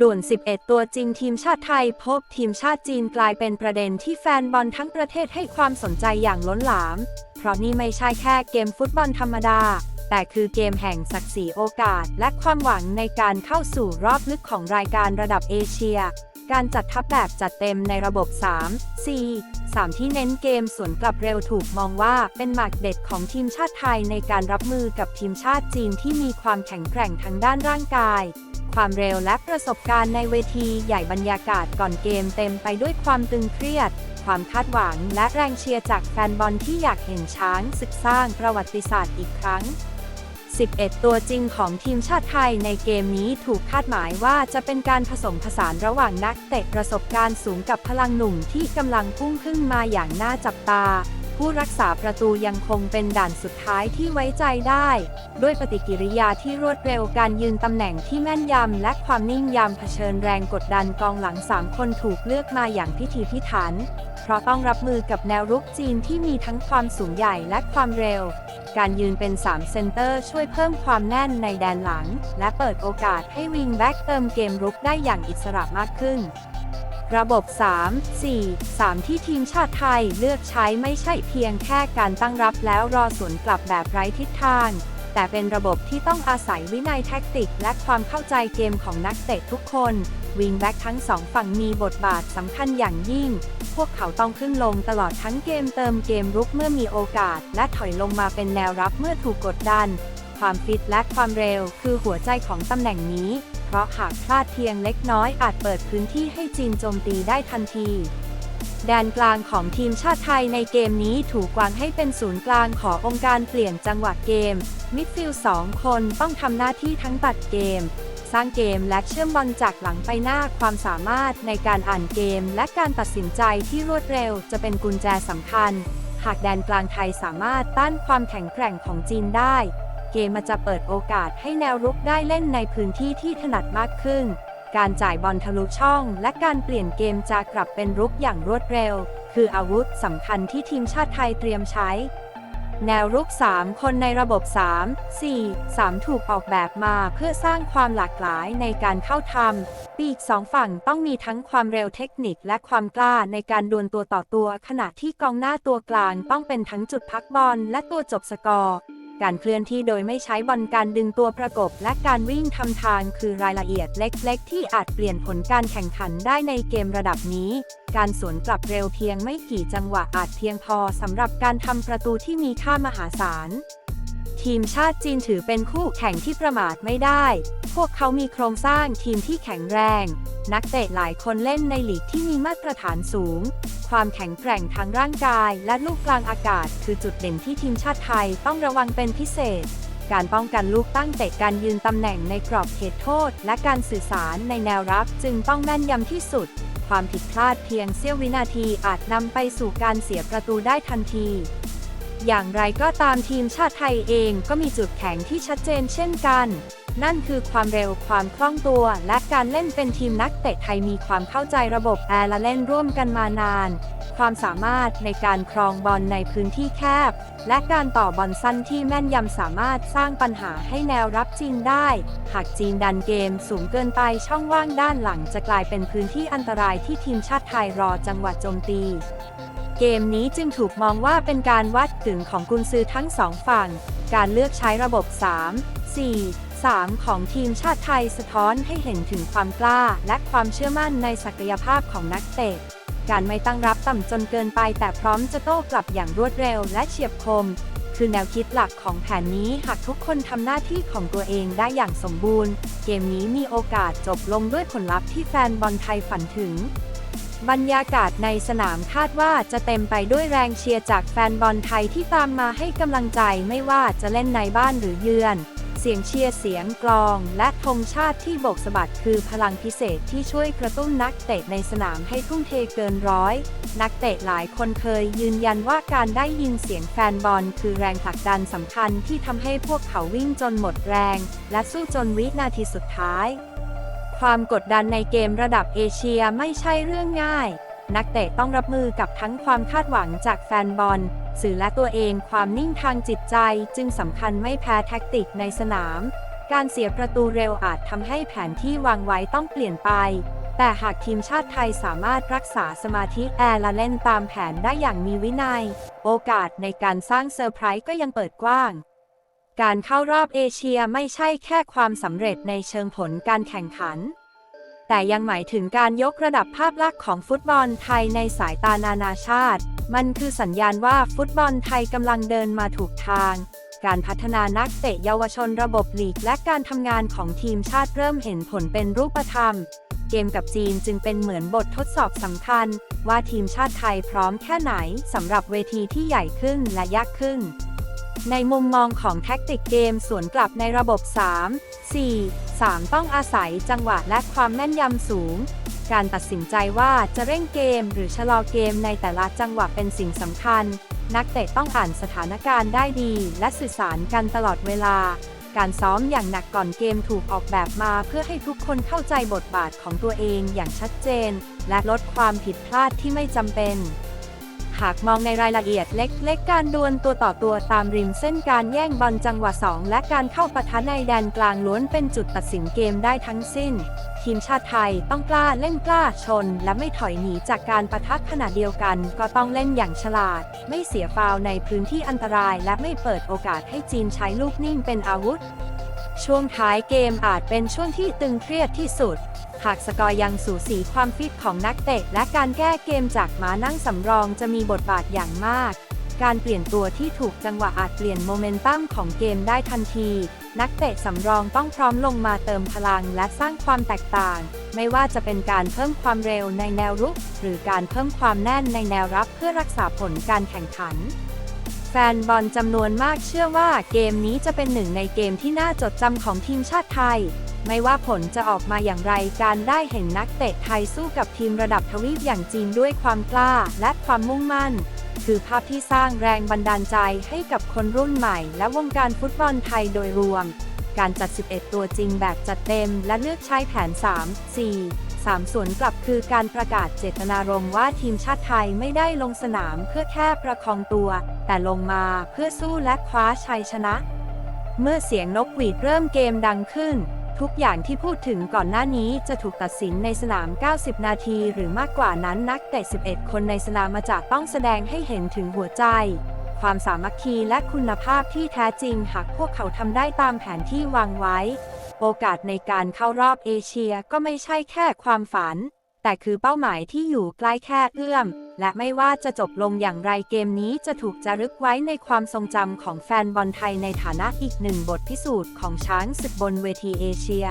ด่วน 11 ตัวจริงทีมชาติไทย พบทีมชาติจีนกลายเป็นประเด็นที่แฟนบอลทั้งประเทศให้ความสนใจอย่างล้นหลาม เพราะนี่ไม่ใช่แค่เกมฟุตบอลธรรมดา แต่คือเกมแห่งศักดิ์ศรีโอกาส และความหวังในการเข้าสู่รอบลึกของรายการระดับเอเชีย การจัดทัพแบบจัดเต็มในระบบ 3 4 3 ที่เน้นเกมสวนกลับเร็วถูกมองว่าเป็นหมากเด็ดของทีมชาติไทยในการรับมือกับทีมชาติจีนที่มีความแข็งแกร่งทางด้านร่างกาย ความเร็วและประสบการณ์ในเวทีใหญ่บรรยากาศก่อนเกมเต็มไปด้วยความตึงเครียด ความคาดหวังและแรงเชียร์จากแฟนบอลที่อยากเห็นช้างศึกสร้างประวัติศาสตร์อีกครั้ง 11 ตัวจริงของทีมชาติไทยในเกมนี้ถูกคาดหมายว่าจะเป็นการผสมผสานระหว่างนักเตะประสบการณ์สูงกับพลังหนุ่มที่กำลังพุ่งขึ้นมาอย่างน่าจับตา ผู้รักษาประตูยังคงเป็นด่านสุดท้ายที่ไว้ใจได้ ด้วยปฏิกิริยาที่รวดเร็วการยืนตำแหน่งที่แม่นยำและความนิ่งยำเผชิญแรงกดดันกองหลัง 3 คนถูกเลือกมาอย่างพิถีพิถัน เพราะต้องรับมือกับแนวรุกจีนที่มีทั้งความสูงใหญ่และความเร็ว การยืนเป็น 3 เซนเตอร์ช่วยเพิ่มความแน่นในแดนหลัง และเปิดโอกาสให้วิงแบ็กเติมเกมรุกได้อย่างอิสระมากขึ้น ระบบ 3 4 3 ที่ทีมชาติไทยเลือกใช้ไม่ใช่เพียงแค่การตั้งรับแล้วรอสวนกลับแบบไร้ทิศทาง แต่เป็นระบบที่ต้องอาศัยวินัยแท็กติก และความเข้าใจเกมของนักเตะทุกคนวิงแบ็กทั้งสองฝั่งมีบทบาทสำคัญอย่างยิ่ง พวกเขาต้องขึ้นลงตลอดทั้งเกมเติมเกมรุกเมื่อมีโอกาส และถอยลงมาเป็นแนวรับเมื่อถูกกดดัน ความฟิตและความเร็วคือหัวใจของตำแหน่งนี้ เพราะหากพลาดเพียงเล็กน้อยอาจเปิดพื้นที่ให้จีนโจมตีได้ทันที แดนกลางของทีมชาติไทยในเกมนี้ถูกวางให้เป็นศูนย์กลางขององค์การเปลี่ยนจังหวะเกม มิดฟิลด์สองคนต้องทำหน้าที่ทั้งตัดเกม สร้างเกมและเชื่อมบอลจากหลังไปหน้าความสามารถในการอ่านเกม และการตัดสินใจที่รวดเร็วจะเป็นกุญแจสำคัญ หากแดนกลางไทยสามารถต้านความแข็งแกร่งของจีนได้ เกมมันจะเปิดโอกาสให้แนวรุกได้เล่นในพื้นที่ที่ถนัดมากขึ้น การจ่ายบอลทะลุช่อง และการเปลี่ยนเกมจะกลับเป็นรุกอย่างรวดเร็ว คืออาวุธสำคัญที่ทีมชาติไทยเตรียมใช้ แนวรุก 3 คนในระบบ 3 4 3 ถูกออกแบบมาเพื่อสร้างความหลากหลายในการเข้าทำ ปีกสองฝั่งต้องมีทั้งความเร็วเทคนิคและความกล้าในการดวลตัวต่อตัว ขณะที่กองหน้าตัวกลางต้องเป็นทั้งจุดพักบอลและตัวจบสกอร์ การเคลื่อนที่โดยไม่ใช้บอลการดึงตัวประกบ และการวิ่งทำทางคือรายละเอียดเล็ก ๆ ที่อาจเปลี่ยนผลการแข่งขันได้ในเกมระดับนี้ การสวนกลับเร็วเพียงไม่กี่จังหวะอาจเพียงพอสำหรับการทำประตูที่มีค่ามหาศาล ทีมชาติจีนถือเป็นคู่แข่งที่ประมาทไม่ได้ พวกเขามีโครงสร้างทีมที่แข็งแรง นักเตะหลายคนเล่นในลีกที่มีมาตรฐานสูง ความแข็งแกร่งทางร่างกายและลูกกลางอากาศ คือจุดเด่นที่ทีมชาติไทยต้องระวังเป็นพิเศษ การป้องกันลูกตั้งเตะการยืนตำแหน่งในกรอบเขตโทษ และการสื่อสารในแนวรับจึงต้องแม่นยำที่สุด ความผิดพลาดเพียงเสี้ยววินาทีอาจนำไปสู่การเสียประตูได้ทันที อย่างไรก็ตามทีมชาติไทยเองก็มีจุดแข็งที่ชัดเจนเช่นกัน นั่นคือความเร็วความคล่องตัว และการเล่นเป็นทีมนักเตะไทยมีความเข้าใจระบบแอร์และเล่นร่วมกันมานาน ความสามารถในการครองบอลในพื้นที่แคบ และการต่อบอลสั้นที่แม่นยำสามารถสร้างปัญหาให้แนวรับจีนได้ หากจีนดันเกมสูงเกินไปช่องว่างด้านหลังจะกลายเป็นพื้นที่อันตรายที่ทีมชาติไทยรอจังหวะโจมตี เกมนี้จึงถูกมองว่าเป็นการวัดถึงของกุนซือทั้งสองฝั่ง การเลือกใช้ระบบ 3 4 3 ของทีมชาติไทยสะท้อนให้เห็นถึงความกล้า และความเชื่อมั่นในศักยภาพของนักเตะ การไม่ตั้งรับต่ำจนเกินไปแต่พร้อมจะโต้กลับอย่างรวดเร็วและเฉียบคม คือแนวคิดหลักของแผนนี้หากทุกคนทำหน้าที่ของตัวเองได้อย่างสมบูรณ์ เกมนี้มีโอกาสจบลงด้วยผลลัพธ์ที่แฟนบอลไทยฝันถึง บรรยากาศในสนามคาดว่าจะเต็มไปด้วยแรงเชียร์จากแฟนบอลไทยที่ตามมาให้กำลังใจไม่ว่าจะเล่นในบ้านหรือเยือน เสียงเชียร์เสียงกลอง และธงชาติที่โบกสะบัดคือพลังพิเศษที่ช่วยกระตุ้นนักเตะในสนามให้ทุ่มเทเกินร้อย นักเตะหลายคนเคยยืนยันว่าการได้ยินเสียงแฟนบอลคือแรงผลักดันสำคัญที่ทำให้พวกเขาวิ่งจนหมดแรง และสู้จนวินาทีสุดท้าย ความกดดันในเกมระดับเอเชียไม่ใช่เรื่องง่าย นักเตะต้องรับมือกับทั้งความคาดหวังจากแฟนบอล สื่อและตัวเองความนิ่งทางจิตใจจึงสำคัญไม่แพ้แท็กติกในสนาม การเสียประตูเร็วอาจทำให้แผนที่วางไว้ต้องเปลี่ยนไป แต่หากทีมชาติไทยสามารถรักษาสมาธิแอร์และเล่นตามแผนได้อย่างมีวินัย โอกาสในการสร้างเซอร์ไพรส์ก็ยังเปิดกว้าง การเข้ารอบเอเชียไม่ใช่แค่ความสำเร็จในเชิงผลการแข่งขัน แต่ยังหมายถึงการยกระดับภาพลักษณ์ของฟุตบอลไทยในสายตานานาชาติ มันคือสัญญาณว่าฟุตบอลไทยกำลังเดินมาถูกทาง การพัฒนานักเตะเยาวชนระบบลีกและการทำงานของทีมชาติเริ่มเห็นผลเป็นรูปธรรม เกมกับจีนจึงเป็นเหมือนบททดสอบสำคัญ ว่าทีมชาติไทยพร้อมแค่ไหนสำหรับเวทีที่ใหญ่ขึ้นและยากขึ้น ในมุมมองของแท็กติกเกมสวนกลับในระบบ 3 4 3 ต้องอาศัยจังหวะและความแม่นยำสูง การตัดสินใจว่าจะเร่งเกมหรือชะลอเกมในแต่ละจังหวะเป็นสิ่งสำคัญ นักเตะต้องอ่านสถานการณ์ได้ดี และสื่อสารกันตลอดเวลา การซ้อมอย่างหนักก่อนเกมถูกออกแบบมาเพื่อให้ทุกคนเข้าใจบทบาทของตัวเองอย่างชัดเจน และลดความผิดพลาดที่ไม่จำเป็น หากมองในรายละเอียดเล็กๆ การดวลตัวต่อตัวตามริมเส้นการแย่งบอลจังหวะ 2 และการเข้าปะทะในแดนกลางล้วนเป็นจุดตัดสินเกมได้ทั้งสิ้น ทีมชาติไทยต้องกล้าเล่นกล้าชน และไม่ถอยหนีจากการปะทะขณะเดียวกัน ก็ต้องเล่นอย่างฉลาด ไม่เสียฟาวในพื้นที่อันตราย และไม่เปิดโอกาสให้จีนใช้ลูกนิ่งเป็นอาวุธ ช่วงท้ายเกมอาจเป็นช่วงที่ตึงเครียดที่สุด หากสกอร์ยังสูสีความฟิตของนักเตะและการแก้เกมจากม้านั่งสำรองจะมีบทบาทอย่างมาก การเปลี่ยนตัวที่ถูกจังหวะอาจเปลี่ยนโมเมนตัมของเกมได้ทันที นักเตะสำรองต้องพร้อมลงมาเติมพลังและสร้างความแตกต่าง ไม่ว่าจะเป็นการเพิ่มความเร็วในแนวรุก หรือการเพิ่มความแน่นในแนวรับเพื่อรักษาผลการแข่งขันแฟนบอลจำนวนมากเชื่อว่าเกมนี้จะเป็นหนึ่งในเกมที่น่าจดจำของทีมชาติไทย ไม่ว่าผลจะออกมาอย่างไรการได้เห็นนักเตะไทยสู้กับทีมระดับทวีปอย่างจีนด้วยความกล้าและความมุ่งมั่น คือภาพที่สร้างแรงบันดาลใจให้กับคนรุ่นใหม่ และวงการฟุตบอลไทยโดยรวม การจัด 11 ตัวจริงแบบจัดเต็ม และเลือกใช้แผน 3 4 3 ส่วนกลับคือการประกาศเจตนารมณ์ว่าทีมชาติไทยไม่ได้ลงสนามเพื่อแค่ประคองตัว แต่ลงมาเพื่อสู้และคว้าชัยชนะ เมื่อเสียงนกหวีดเริ่มเกมดังขึ้น ทุกอย่างที่พูดถึงก่อนหน้านี้จะถูกตัดสินในสนาม 90 นาทีหรือมากกว่านั้นนักเตะ 11 คนในสนามมาจากต้องแสดงให้เห็นถึงหัวใจ ความสามัคคีและคุณภาพที่แท้จริงหากพวกเขาทำได้ตามแผนที่วางไว้ โอกาสในการเข้ารอบเอเชียก็ไม่ใช่แค่ความฝัน แต่คือเป้าหมายที่อยู่ใกล้แค่เอื้อม และไม่ว่าจะจบลงอย่างไรเกมนี้จะถูกจารึกไว้ในความทรงจำของแฟนบอลไทยในฐานะอีกหนึ่งบทพิสูจน์ของช้างศึกบนเวทีเอเชีย